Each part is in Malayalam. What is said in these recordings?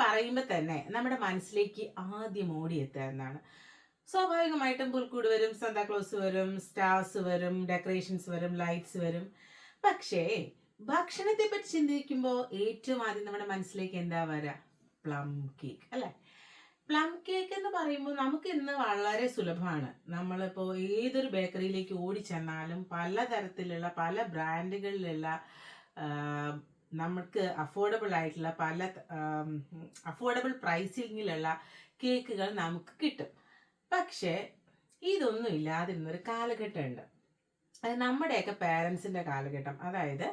പറയുമ്പോൾ തന്നെ നമ്മുടെ മനസ്സിലേക്ക് ആദ്യം ഓടിയെത്തുക എന്നാണ്. സ്വാഭാവികമായിട്ടും പുൽക്കൂട് വരും സന്താക്ലോസ് വരും സ്റ്റാർസ് വരും ഡെക്കറേഷൻസ് വരും ലൈറ്റ്സ് വരും. പക്ഷേ ഭക്ഷണത്തെ പറ്റി ചിന്തിക്കുമ്പോൾ ഏറ്റവും ആദ്യം നമ്മുടെ മനസ്സിലേക്ക് എന്താ വരാ? പ്ലം കേക്ക് അല്ലേ? പ്ലം കേക്ക് എന്ന് പറയുമ്പോൾ നമുക്ക് ഇന്ന് വളരെ സുലഭമാണ്. നമ്മളിപ്പോൾ ഏതൊരു ബേക്കറിയിലേക്ക് ഓടിച്ചെന്നാലും പലതരത്തിലുള്ള പല ബ്രാൻഡുകളിലുള്ള നമുക്ക് അഫോർഡബിൾ ആയിട്ടുള്ള പല അഫോർഡബിൾ പ്രൈസിങ്ങിലുള്ള കേക്കുകൾ നമുക്ക് കിട്ടും. പക്ഷേ ഇതൊന്നും ഇല്ലാതിരുന്നൊരു കാലഘട്ടമുണ്ട്. അത് നമ്മുടെയൊക്കെ പേരൻസിന്റെ കാലഘട്ടം. അതായത്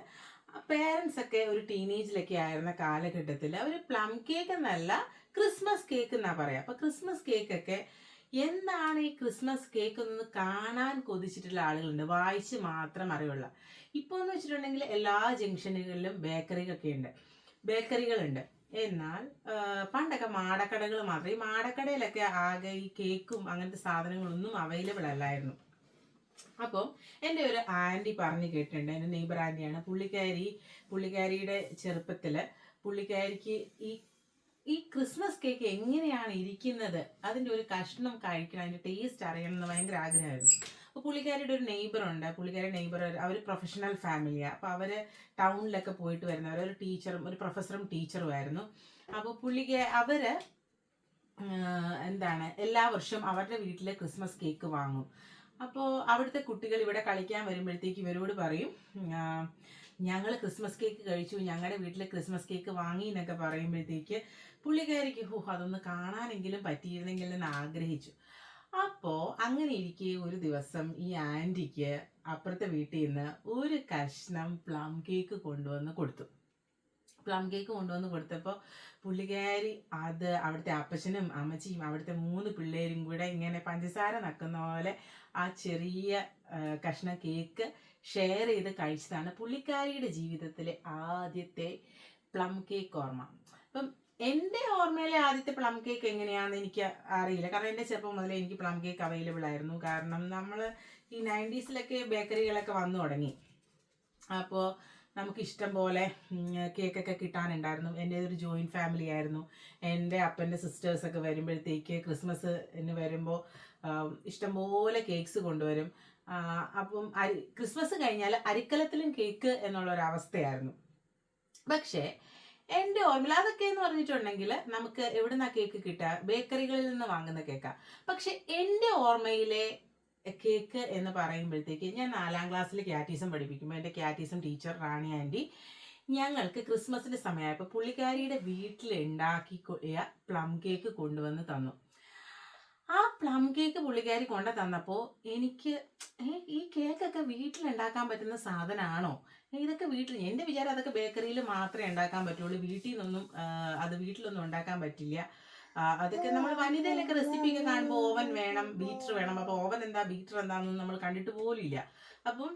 പേരൻസ് ഒക്കെ ഒരു ടീനേജിലൊക്കെ ആയിരുന്ന കാലഘട്ടത്തിൽ അവർ പ്ലം കേക്ക് എന്നല്ല ക്രിസ്മസ് കേക്ക് എന്നാ പറയാ. അപ്പോൾ ക്രിസ്മസ് കേക്കൊക്കെ എന്താണ് ഈ ക്രിസ്മസ് കേക്ക് എന്ന് കാണാൻ കൊതിച്ചിട്ടുള്ള ആളുകളുണ്ട്? വായിച്ച് മാത്രം അറിവുള്ള. ഇപ്പോൾ എന്ന് വെച്ചിട്ടുണ്ടെങ്കിൽ എല്ലാ ജംഗ്ഷനുകളിലും ബേക്കറികളൊക്കെ ഉണ്ട്. ബേക്കറികളുണ്ട്. എന്നാൽ പണ്ടൊക്കെ മാടക്കടകൾ മാത്രം. ഈ മാടക്കടയിലൊക്കെ ആകെ ഈ കേക്കും അങ്ങനത്തെ സാധനങ്ങളൊന്നും അവൈലബിൾ അല്ലായിരുന്നു. അപ്പം എന്റെ ഒരു ആന്റി പറഞ്ഞു കേട്ടിട്ടുണ്ട്. എന്റെ നെയ്ബർ ആന്റിയാണ്. പുള്ളിക്കാരി പുള്ളിക്കാരിയുടെ ചെറുപ്പത്തിൽ പുള്ളിക്കാരിക്ക് ഈ ഈ ക്രിസ്മസ് കേക്ക് എങ്ങനെയാണ് ഇരിക്കുന്നത്? അതിന്റെ ഒരു കഷ്ണം കഴിക്കണം അതിന്റെ ടേസ്റ്റ് അറിയണം എന്ന് ഭയങ്കര ആഗ്രഹമായിരുന്നു. അപ്പോൾ പുള്ളിക്കാരിയുടെ ഒരു നെയ്ബർ ഉണ്ട്. പുള്ളിക്കാരി നെയ്ബർ അവർ പ്രൊഫഷണൽ ഫാമിലിയാണ് അപ്പോൾ അവർ ടൗണിലൊക്കെ പോയിട്ട് വരുന്നവർ ഒരു ടീച്ചറും ഒരു പ്രൊഫസറും ടീച്ചറും ആയിരുന്നു. അപ്പോൾ പുള്ളിക്ക് അവർ എന്താണ് എല്ലാ വർഷവും അവരുടെ വീട്ടിലെ ക്രിസ്മസ് കേക്ക് വാങ്ങും. അപ്പോൾ അവിടുത്തെ കുട്ടികൾ ഇവിടെ കളിക്കാൻ വരുമ്പോഴത്തേക്ക് ഇവരോട് പറയും ഞങ്ങൾ ക്രിസ്മസ് കേക്ക് കഴിച്ചു ഞങ്ങളുടെ വീട്ടിൽ ക്രിസ്മസ് കേക്ക് വാങ്ങി എന്നൊക്കെ പറയുമ്പോഴത്തേക്ക് പുള്ളിക്കാരിക്ക് ഹോ അതൊന്ന് കാണാനെങ്കിലും പറ്റിയിരുന്നെങ്കിൽ എന്ന് ആഗ്രഹിച്ചു. അപ്പോൾ അങ്ങനെ ഇരിക്കെ ഒരു ദിവസം ഈ ആന്റിക്ക് അപ്പുറത്തെ വീട്ടിൽ നിന്ന് ഒരു കഷ്ണം പ്ലം കേക്ക് കൊണ്ടുവന്ന് കൊടുത്തു. പ്ലം കേക്ക് കൊണ്ടുവന്ന് കൊടുത്തപ്പോൾ പുള്ളിക്കാരി അത് അവിടുത്തെ അപ്പച്ചനും അമ്മച്ചിയും അവിടുത്തെ മൂന്ന് പിള്ളേരും കൂടെ ഇങ്ങനെ പഞ്ചസാര നക്കുന്ന പോലെ ആ ചെറിയ കഷ്ണ കേക്ക് ഷെയർ ചെയ്ത് കഴിച്ചതാണ് പുള്ളിക്കാരിയുടെ ജീവിതത്തിലെ ആദ്യത്തെ പ്ലം കേക്ക് ഓർമ്മ. അപ്പം എന്റെ ഓർമ്മയിലെ ആദ്യത്തെ പ്ലം കേക്ക് എങ്ങനെയാണെന്ന് എനിക്ക് അറിയില്ല. കാരണം എന്റെ ചെറുപ്പം മുതലേ എനിക്ക് പ്ലം കേക്ക് അവൈലബിൾ ആയിരുന്നു. കാരണം നമ്മൾ ഈ നയന്റീസിലൊക്കെ ബേക്കറികളൊക്കെ വന്നു തുടങ്ങി. അപ്പോൾ നമുക്ക് ഇഷ്ടം പോലെ കേക്കൊക്കെ കിട്ടാനുണ്ടായിരുന്നു. എന്റെ ഒരു ജോയിന്റ് ഫാമിലി ആയിരുന്നു. എന്റെ അപ്പന്റെ സിസ്റ്റേഴ്സൊക്കെ വരുമ്പോഴത്തേക്ക് ക്രിസ്മസ് എന്ന് വരുമ്പോൾ ഇഷ്ടംപോലെ കേക്ക്സ് കൊണ്ടുവരും. അപ്പം അരി ക്രിസ്മസ് കഴിഞ്ഞാൽ അരിക്കലത്തിലും കേക്ക് എന്നുള്ള ഒരു അവസ്ഥയായിരുന്നു. പക്ഷേ എന്റെ ഓർമ്മയിൽ അതൊക്കെ എന്ന് പറഞ്ഞിട്ടുണ്ടെങ്കിൽ നമുക്ക് എവിടുന്നാ കേക്ക് കിട്ടുക? ബേക്കറികളിൽ നിന്ന് വാങ്ങുന്ന കേക്കാണ് പക്ഷെ എന്റെ ഓർമ്മയിലെ കേക്ക് എന്ന് പറയുമ്പോഴത്തേക്ക് ഞാൻ നാലാം ക്ലാസ്സിൽ ക്യാറ്റീസം പഠിപ്പിക്കുമ്പോൾ എന്റെ ക്യാറ്റീസം ടീച്ചർ റാണി ആന്റി ഞങ്ങൾക്ക് ക്രിസ്മസിന്റെ സമയമായപ്പോൾ പുള്ളിക്കാരിയുടെ വീട്ടിൽ ഉണ്ടാക്കി പ്ലം കേക്ക് കൊണ്ടുവന്ന് തന്നു. ആ പ്ലം കേക്ക് പുള്ളിക്കാരി കൊണ്ടു തന്നപ്പോൾ എനിക്ക് ഈ കേക്കൊക്കെ വീട്ടിലുണ്ടാക്കാൻ പറ്റുന്ന സാധനമാണോ ഇതൊക്കെ വീട്ടിൽ എന്റെ വിചാരം അതൊക്കെ ബേക്കറിയിൽ മാത്രമേ ഉണ്ടാക്കാൻ പറ്റുള്ളൂ. വീട്ടിൽ നിന്നൊന്നും അത് വീട്ടിലൊന്നും ഉണ്ടാക്കാൻ പറ്റില്ല. അതൊക്കെ നമ്മൾ വനിതയിലൊക്കെ റെസിപ്പി ഒക്കെ കാണുമ്പോൾ ഓവൻ വേണം ബീറ്റർ വേണം. അപ്പോൾ ഓവൻ എന്താ ബീറ്റർ എന്താണെന്ന് നമ്മൾ കണ്ടിട്ട് പോലില്ല അപ്പം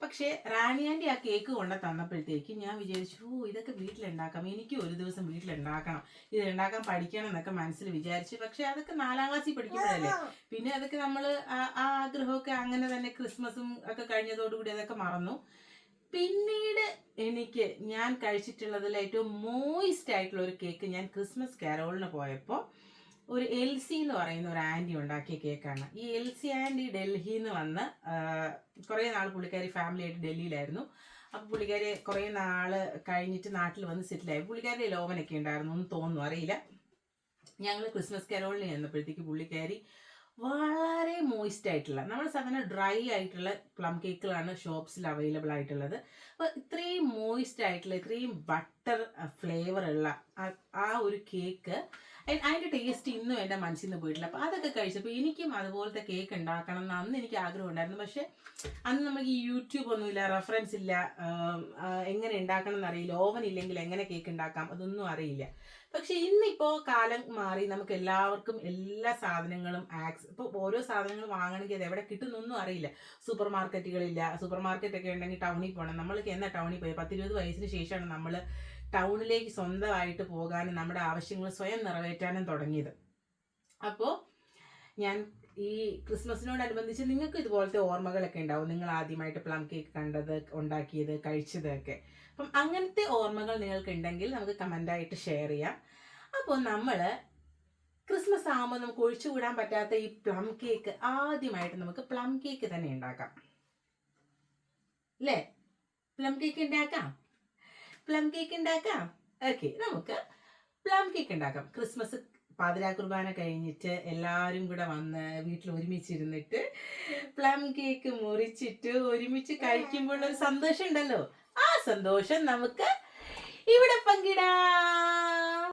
പക്ഷേ റാണിയാന്റെ ആ കേക്ക് കൊണ്ട് തന്നപ്പോഴത്തേക്ക് ഞാൻ വിചാരിച്ചു "ഓ, ഇതൊക്കെ വീട്ടിലുണ്ടാക്കാം. എനിക്കും ഒരു ദിവസം വീട്ടിലുണ്ടാക്കണം. ഇത് ഉണ്ടാക്കാൻ പഠിക്കണം എന്നൊക്കെ മനസ്സിൽ വിചാരിച്ചു. പക്ഷെ അതൊക്കെ നാലാം ക്ലാസ്സിൽ പഠിക്കുമ്പോഴല്ലേ? പിന്നെ അതൊക്കെ നമ്മൾ ആ ആഗ്രഹമൊക്കെ അങ്ങനെ തന്നെ ക്രിസ്മസും ഒക്കെ കഴിഞ്ഞതോടുകൂടി അതൊക്കെ മറന്നു. പിന്നീട് എനിക്ക് ഞാൻ കഴിച്ചിട്ടുള്ളതിൽ ഏറ്റവും മോയിസ്റ്റ് ആയിട്ടുള്ള ഒരു കേക്ക് ഞാൻ ക്രിസ്മസ് കാരോളിന് പോയപ്പോൾ ഒരു എൽ സി എന്ന് പറയുന്ന ഒരു ആന്റി ഉണ്ടാക്കിയ കേക്കാണ് ഈ എൽ സി ആന്റി ഡൽഹിയിൽ നിന്ന് വന്ന് കുറേ നാൾ പുള്ളിക്കാരി ഫാമിലിയായിട്ട് ഡൽഹിയിലായിരുന്നു. അപ്പോൾ പുള്ളിക്കാരി കുറേ നാൾ കഴിഞ്ഞിട്ട് നാട്ടിൽ വന്ന് സെറ്റിലായി പുള്ളിക്കാരി ലോവനൊക്കെ ഉണ്ടായിരുന്നു എന്ന് തോന്നുന്നു അറിയില്ല. ഞങ്ങൾ ക്രിസ്മസ് കരോളിന് ചെന്നപ്പോഴത്തേക്ക് പുള്ളിക്കാരി വളരെ മോയിസ്റ്റ് ആയിട്ടുള്ള നമ്മൾ സാധാരണ ഡ്രൈ ആയിട്ടുള്ള പ്ലം കേക്കുകളാണ് ഷോപ്സിൽ അവൈലബിൾ ആയിട്ടുള്ളത്. അപ്പോൾ ഇത്രയും മോയിസ്റ്റ് ആയിട്ടുള്ള ഇത്രയും ബട്ടർ ഫ്ലേവർ ഉള്ള ആ- ഒരു കേക്ക് അതിന്റെ ടേസ്റ്റ് ഇന്നും എന്റെ മനസ്സിൽ നിന്ന് പോയിട്ടില്ല. അപ്പോൾ അതൊക്കെ കഴിച്ചപ്പോൾ എനിക്കും അതുപോലത്തെ കേക്ക് ഉണ്ടാക്കണം എന്ന് അന്ന് എനിക്ക് ആഗ്രഹം ഉണ്ടായിരുന്നു. പക്ഷേ അന്ന് നമുക്ക് ഈ യൂട്യൂബ് ഒന്നുമില്ല റെഫറൻസ് ഇല്ല എങ്ങനെ ഉണ്ടാക്കണം എന്നറിയില്ല ഓവൻ ഇല്ലെങ്കിൽ എങ്ങനെ കേക്ക് ഉണ്ടാക്കാം അതൊന്നും അറിയില്ല. പക്ഷെ ഇന്നിപ്പോൾ കാലം മാറി നമുക്ക് എല്ലാവർക്കും എല്ലാ സാധനങ്ങളും ആക്സ് ഇപ്പോൾ ഓരോ സാധനങ്ങൾ വാങ്ങണമെങ്കിൽ അത് എവിടെ കിട്ടുന്നൊന്നും അറിയില്ല. സൂപ്പർ മാർക്കറ്റുകളില്ല സൂപ്പർ മാർക്കറ്റൊക്കെ ഉണ്ടെങ്കിൽ ടൗണിൽ പോകണം നമ്മൾക്ക് എന്നാ ടൗണിൽ പോയി? പത്തിരുപത് വയസ്സിന് ശേഷമാണ് നമ്മൾ ടൗണിലേക്ക് സ്വന്തമായിട്ട് പോകാനും നമ്മുടെ ആവശ്യങ്ങൾ സ്വയം നിറവേറ്റാനും തുടങ്ങിയത്. അപ്പോൾ ഞാൻ ഈ ക്രിസ്മസിനോടനുബന്ധിച്ച് നിങ്ങൾക്ക് ഇതുപോലത്തെ ഓർമ്മകളൊക്കെ ഉണ്ടാവും. നിങ്ങൾ ആദ്യമായിട്ട് പ്ലം കേക്ക് കണ്ടത് ഉണ്ടാക്കിയത് കഴിച്ചതൊക്കെ. അപ്പം അങ്ങനത്തെ ഓർമ്മകൾ നിങ്ങൾക്ക് ഉണ്ടെങ്കിൽ നമുക്ക് കമന്റായിട്ട് ഷെയർ ചെയ്യാം. അപ്പോൾ നമ്മൾ ക്രിസ്മസ് ആകുമ്പോൾ നമുക്ക് ഒഴിച്ചുകൂടാൻ പറ്റാത്ത ഈ പ്ലം കേക്ക് ആദ്യമായിട്ട് നമുക്ക് പ്ലം കേക്ക് തന്നെ ഉണ്ടാക്കാം. അല്ലേ? പ്ലം കേക്ക് ഉണ്ടാക്കാം? പ്ലം കേക്ക് ഉണ്ടാക്കാം ഓക്കെ നമുക്ക് പ്ലം കേക്ക് ഉണ്ടാക്കാം ക്രിസ്മസ് പാതിരാ കുർബാന കഴിഞ്ഞിട്ട് എല്ലാവരും കൂടെ വന്ന് വീട്ടിൽ ഒരുമിച്ചിരുന്നിട്ട് പ്ലം കേക്ക് മുറിച്ചിട്ട് ഒരുമിച്ച് കഴിക്കുമ്പോൾ ഒരു സന്തോഷം ഉണ്ടല്ലോ ആ സന്തോഷം നമുക്ക് ഇവിടെ പങ്കിടാം.